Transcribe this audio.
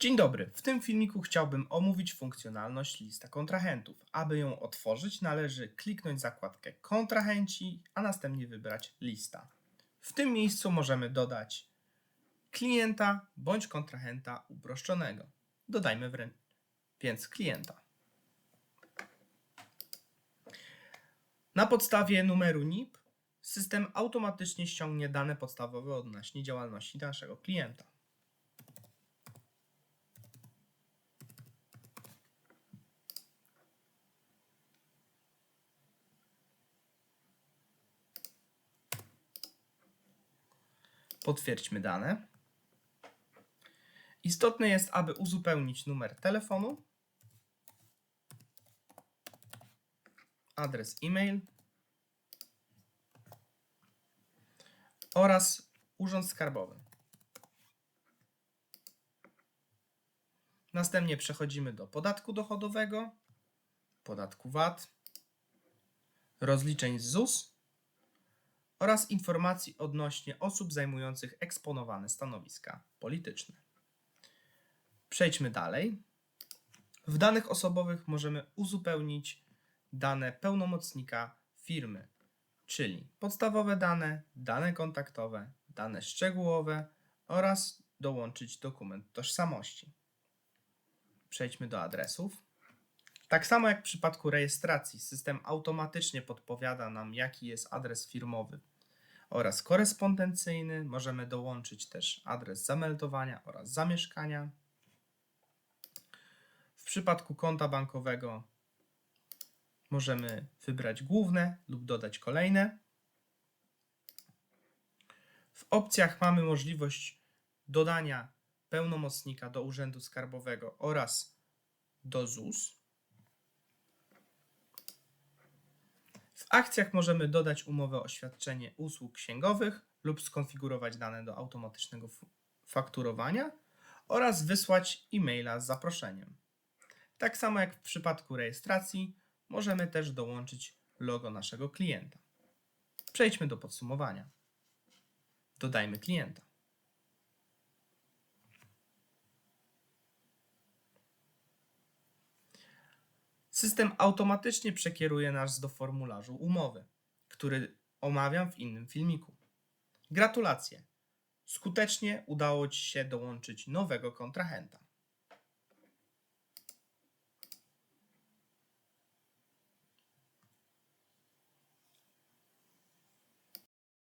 Dzień dobry. W tym filmiku chciałbym omówić funkcjonalność lista kontrahentów. Aby ją otworzyć, należy kliknąć zakładkę kontrahenci, a następnie wybrać lista. W tym miejscu możemy dodać klienta bądź kontrahenta uproszczonego. Dodajmy wrę- więc klienta. Na podstawie numeru NIP system automatycznie ściągnie dane podstawowe odnośnie działalności naszego klienta. Potwierdźmy dane. Istotne jest, aby uzupełnić numer telefonu, adres e-mail oraz urząd skarbowy. Następnie przechodzimy do podatku dochodowego, podatku VAT, rozliczeń z ZUS oraz informacji odnośnie osób zajmujących eksponowane stanowiska polityczne. Przejdźmy dalej. W danych osobowych możemy uzupełnić dane pełnomocnika firmy, czyli podstawowe dane, dane kontaktowe, dane szczegółowe oraz dołączyć dokument tożsamości. Przejdźmy do adresów. Tak samo jak w przypadku rejestracji, system automatycznie podpowiada nam, jaki jest adres firmowy oraz korespondencyjny. Możemy dołączyć też adres zameldowania oraz zamieszkania. W przypadku konta bankowego możemy wybrać główne lub dodać kolejne. W opcjach mamy możliwość dodania pełnomocnika do Urzędu Skarbowego oraz do ZUS. Akcjach możemy dodać umowę o świadczenie usług księgowych lub skonfigurować dane do automatycznego fakturowania oraz wysłać e-maila z zaproszeniem. Tak samo jak w przypadku rejestracji, możemy też dołączyć logo naszego klienta. Przejdźmy do podsumowania. Dodajmy klienta. System automatycznie przekieruje nas do formularzu umowy, który omawiam w innym filmiku. Gratulacje! Skutecznie udało Ci się dołączyć nowego kontrahenta.